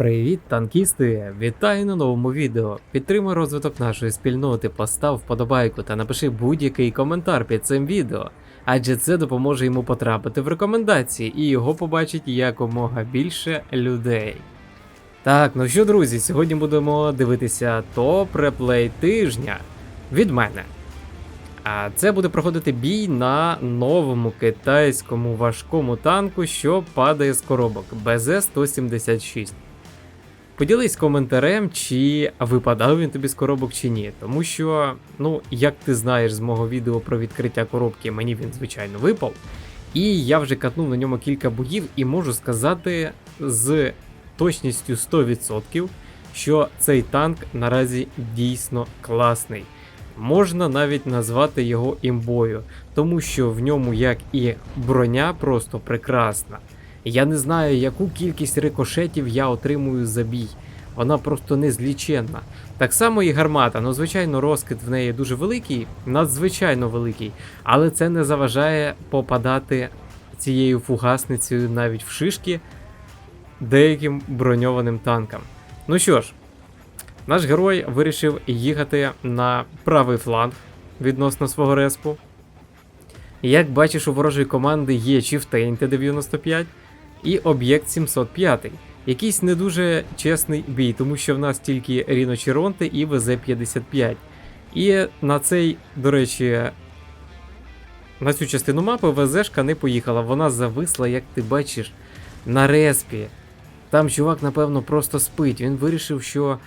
Привіт, танкісти! Вітаю на новому відео. Підтримай розвиток нашої спільноти, постав вподобайку та напиши будь-який коментар під цим відео, адже це допоможе йому потрапити в рекомендації і його побачить якомога більше людей. Так, ну що, друзі, сьогодні будемо дивитися топ реплей тижня від мене. А це буде проходити бій на новому китайському важкому танку, що падає з коробок БЗ-176. Поділись коментарем, чи випадав він тобі з коробок чи ні. Тому що, ну, як ти знаєш з мого відео про відкриття коробки, мені він, звичайно, випав. І я вже катнув на ньому кілька боїв і можу сказати з точністю 100%, що цей танк наразі дійсно класний. Можна навіть назвати його імбою, тому що в ньому, як і броня, просто прекрасна. Я не знаю, яку кількість рикошетів я отримую за бій. Вона просто незліченна. Так само і гармата. Ну, звичайно, розкид в неї дуже великий, надзвичайно великий, але це не заважає попадати цією фугасницею навіть в шишки деяким броньованим танкам. Ну що ж, наш герой вирішив їхати на правий фланг відносно свого респу. Як бачиш, у ворожої команди є Chieftain Т-95 і об'єкт 705. Якийсь не дуже чесний бій, тому що в нас тільки Ріно Чіронте і ВЗ-55. І на цей, до речі, на цю частину мапи ВЗшка не поїхала. Вона зависла, як ти бачиш, на респі. Там чувак, напевно, просто спить. Він вирішив, що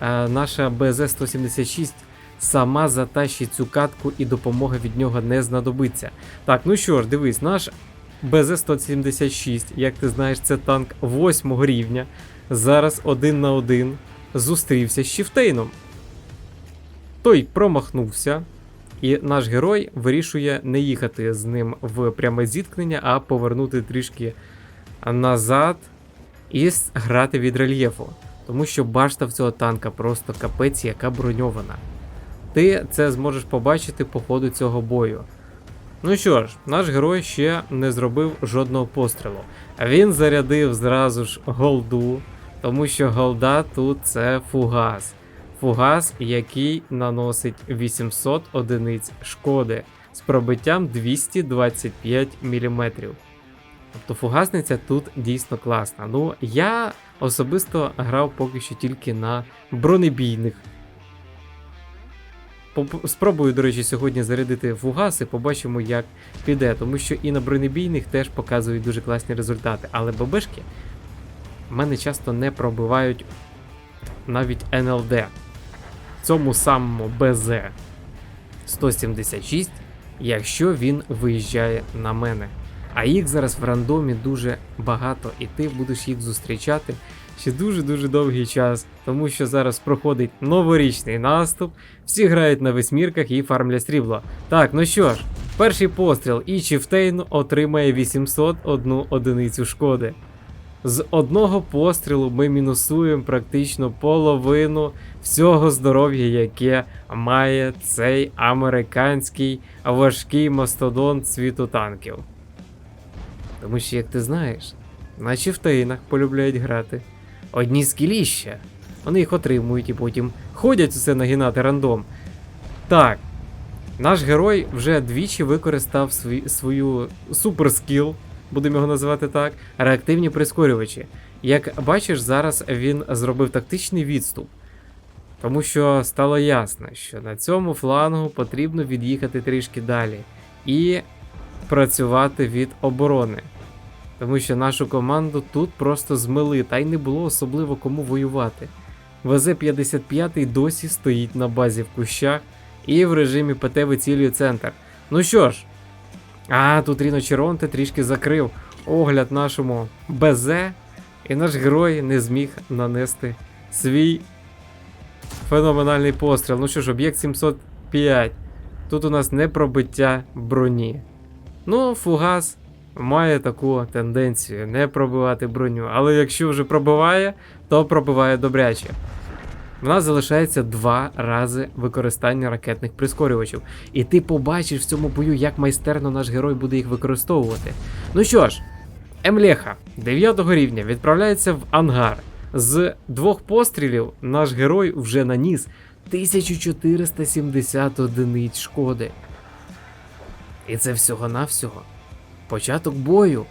е, наша БЗ-176 сама затащить цю катку і допомога від нього не знадобиться. Так, ну що ж, дивись, наш БЗ-176, як ти знаєш, це танк 8 рівня. Зараз один на один зустрівся з Чіфтейном. Той промахнувся, і наш герой вирішує не їхати з ним в пряме зіткнення, а повернути трішки назад і грати від рельєфу. Тому що башта в цього танка просто капець, яка броньована. Ти це зможеш побачити по ходу цього бою. Ну що ж, наш герой ще не зробив жодного пострілу. Він зарядив зразу ж голду, тому що голда тут це фугас. Фугас, який наносить 800 одиниць шкоди з пробиттям 225 мм. Тобто фугасниця тут дійсно класна. Ну, я особисто грав поки що тільки на бронебійних Спробую, до речі, сьогодні зарядити фугаси, побачимо, як піде, тому що і на бронебійних теж показують дуже класні результати. Але ББшки в мене часто не пробивають навіть НЛД. Цьому самому БЗ 176, якщо він виїжджає на мене. А їх зараз в рандомі дуже багато, і ти будеш їх зустрічати ще дуже-дуже довгий час, тому що зараз проходить новорічний наступ, всі грають на восьмірках і фармлять срібло. Так, ну що ж, перший постріл і Чіфтейн отримає 801 одиницю шкоди. З одного пострілу ми мінусуємо практично половину всього здоров'я, яке має цей американський важкий мастодонт світу танків. Тому що, як ти знаєш, на чіфтейнах полюбляють грати. Одні скіліща. Вони їх отримують і потім ходять усе нагинати рандом. Так. Наш герой вже двічі використав свій, свою суперскіл, будемо його називати так, реактивні прискорювачі. Як бачиш, зараз він зробив тактичний відступ. Тому що стало ясно, що на цьому флангу потрібно від'їхати трішки далі і працювати від оборони. Тому що нашу команду тут просто змили, та й не було особливо кому воювати. ВЗ-55 досі стоїть на базі в кущах і в режимі ПТ вицілює центр. Ну що ж, а тут Ріно Черонте трішки закрив огляд нашому БЗ, і наш герой не зміг нанести свій феноменальний постріл. Ну що ж, об'єкт 705. Тут у нас не пробиття броні. Ну, фугас має таку тенденцію не пробивати броню. Але якщо вже пробиває, то пробиває добряче. В нас залишається два рази використання ракетних прискорювачів. І ти побачиш в цьому бою, як майстерно наш герой буде їх використовувати. Ну що ж, Емлеха 9 рівня відправляється в ангар. З двох пострілів наш герой вже наніс 1470 одиниць шкоди. І це всього-навсього. Початок бою.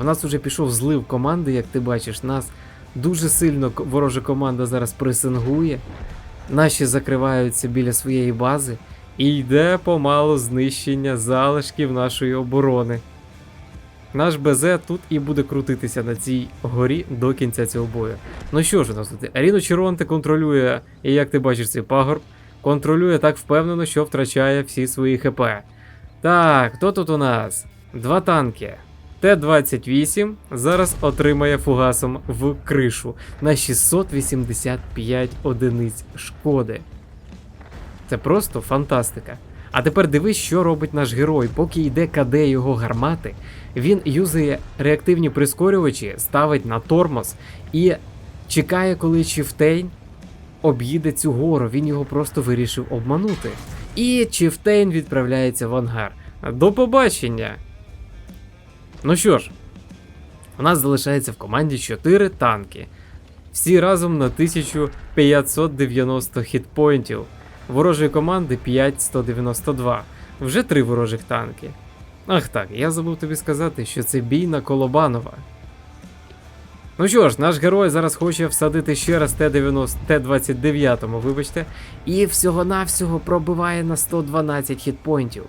У нас уже пішов злив команди, як ти бачиш, нас дуже сильно ворожа команда зараз пресингує. Наші закриваються біля своєї бази. І йде помалу знищення залишків нашої оборони. Наш БЗ тут і буде крутитися на цій горі до кінця цього бою. Ну що ж у нас тут? Аріно Черонте контролює, і як ти бачиш цей пагорб, контролює так впевнено, що втрачає всі свої ХП. Так, хто тут у нас? Два танки. Т-28 зараз отримає фугасом в кришу на 685 одиниць шкоди. Це просто фантастика. А тепер дивись, що робить наш герой. Поки йде КД його гармати, він юзає реактивні прискорювачі, ставить на тормоз і чекає, коли Чифтейн об'їде цю гору. Він його просто вирішив обманути. І Чифтейн відправляється в ангар. До побачення! Ну що ж, у нас залишається в команді 4 танки. Всі разом на 1590 хітпоінтів. Ворожої команди 5192. Вже три ворожих танки. Ах так, я забув тобі сказати, що це бій на Колобанова. Ну що ж, наш герой зараз хоче всадити ще раз Т-90, Т-29, вибачте, і всього-навсього пробиває на 112 хітпоінтів.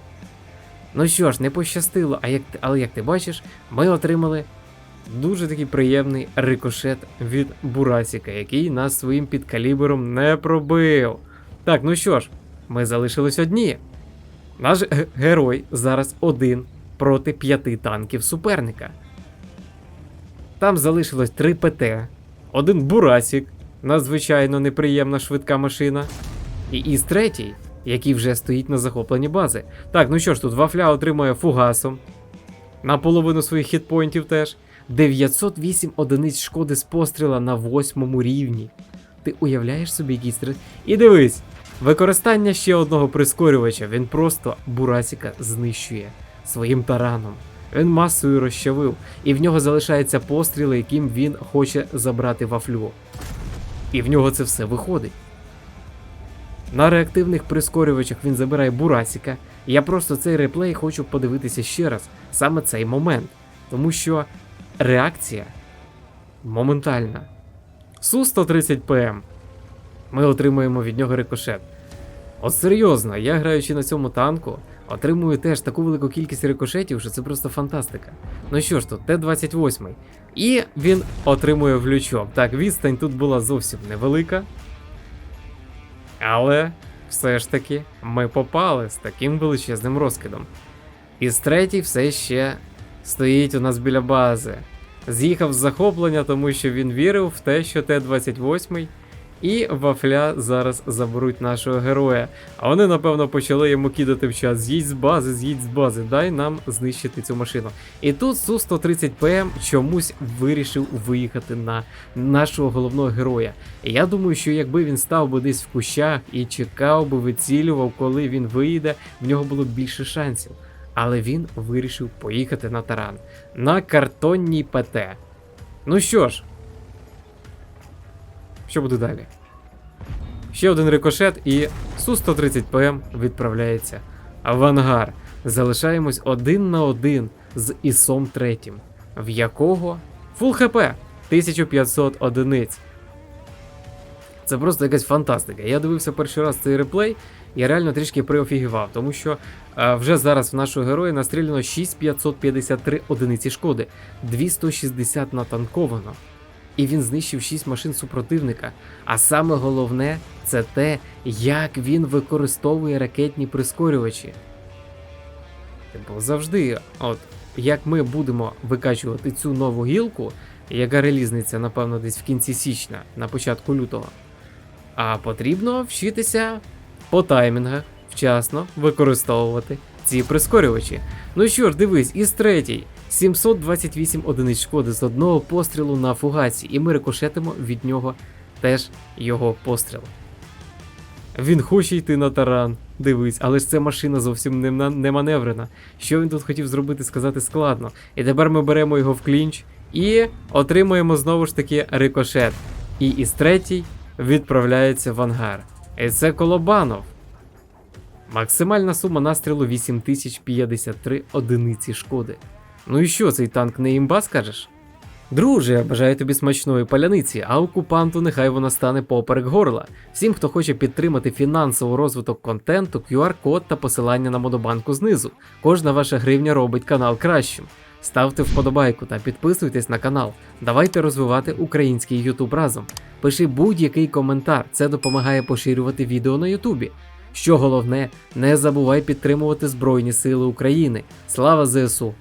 Ну що ж, не пощастило, а як, але як ти бачиш, ми отримали дуже такий приємний рикошет від Бурасіка, який нас своїм підкалібером не пробив. Так, ну що ж, ми залишились одні. Наш герой зараз один проти п'яти танків суперника. Там залишилось три ПТ, один Бурасік, надзвичайно неприємна швидка машина, і Іс третій, який вже стоїть на захопленні бази. Так, ну що ж, тут вафля отримує фугасом. На половину своїх хітпоінтів теж. 908 одиниць шкоди з постріла на восьмому рівні. Ти уявляєш собі якийсь стрес? І дивись, використання ще одного прискорювача, він просто Бурасіка знищує своїм тараном. Він масою розчавив, і в нього залишаються постріли, яким він хоче забрати вафлю. І в нього це все виходить. На реактивних прискорювачах він забирає Бурасіка. Я просто цей реплей хочу подивитися ще раз, саме цей момент. Тому що реакція моментальна. Су-130 ПМ. Ми отримуємо від нього рикошет. От серйозно, я граючи на цьому танку, отримую теж таку велику кількість рикошетів, що це просто фантастика. Ну що ж тут, Т-28. І він отримує в лючок. Так, відстань тут була зовсім невелика. Але все ж таки ми попали з таким величезним розкидом. Із третій все ще стоїть у нас біля бази. З'їхав з захоплення, тому що він вірив в те, що Т-28 і Вафля зараз заберуть нашого героя. А вони, напевно, почали йому кидати в час. З'їдь з бази, з'їдь з бази, дай нам знищити цю машину. І тут Су-130 ПМ чомусь вирішив виїхати на нашого головного героя. Я думаю, що якби він став би десь в кущах і чекав би, вицілював, коли він виїде, в нього було більше шансів. Але він вирішив поїхати на таран на картонній ПТ. Ну що ж, що буде далі? Ще один рикошет і Су-130 ПМ відправляється в ангар. Залишаємось один на один з Ісом третім, в якого фул хп 1500 одиниць. Це просто якась фантастика. Я дивився перший раз цей реплей, я реально трішки приофігівав, тому що е, вже зараз в нашого героя настріляно 6553 одиниці шкоди, 260 натанковано. І він знищив 6 машин супротивника. А саме головне це те, як він використовує ракетні прискорювачі. Бо завжди, от як ми будемо викачувати цю нову гілку, яка релізниться, напевно, десь в кінці січня, на початку лютого. А потрібно вчитися по таймінгах вчасно використовувати ці прискорювачі. Ну що ж, дивись, із третій 728 одиниць шкоди з одного пострілу на фугаці, і ми рикошетимо від нього теж його постріл. Він хоче йти на таран, дивись, але ж ця машина зовсім не, не маневрена. Що він тут хотів зробити, сказати складно. І тепер ми беремо його в клінч І отримуємо знову ж таки рикошет. І із третій відправляється в ангар. І це Колобанов. Максимальна сума настрілу 8053 одиниці шкоди. Ну і що, цей танк не імба, скажеш? Друже, я бажаю тобі смачної паляниці, а окупанту нехай вона стане поперек горла. Всім, хто хоче підтримати фінансовий розвиток контенту, QR-код та посилання на модобанку знизу. Кожна ваша гривня робить канал кращим. Ставте вподобайку та підписуйтесь на канал. Давайте розвивати український YouTube разом. Пиши будь-який коментар, це допомагає поширювати відео на Ютубі. Що головне, не забувай підтримувати Збройні Сили України. Слава ЗСУ!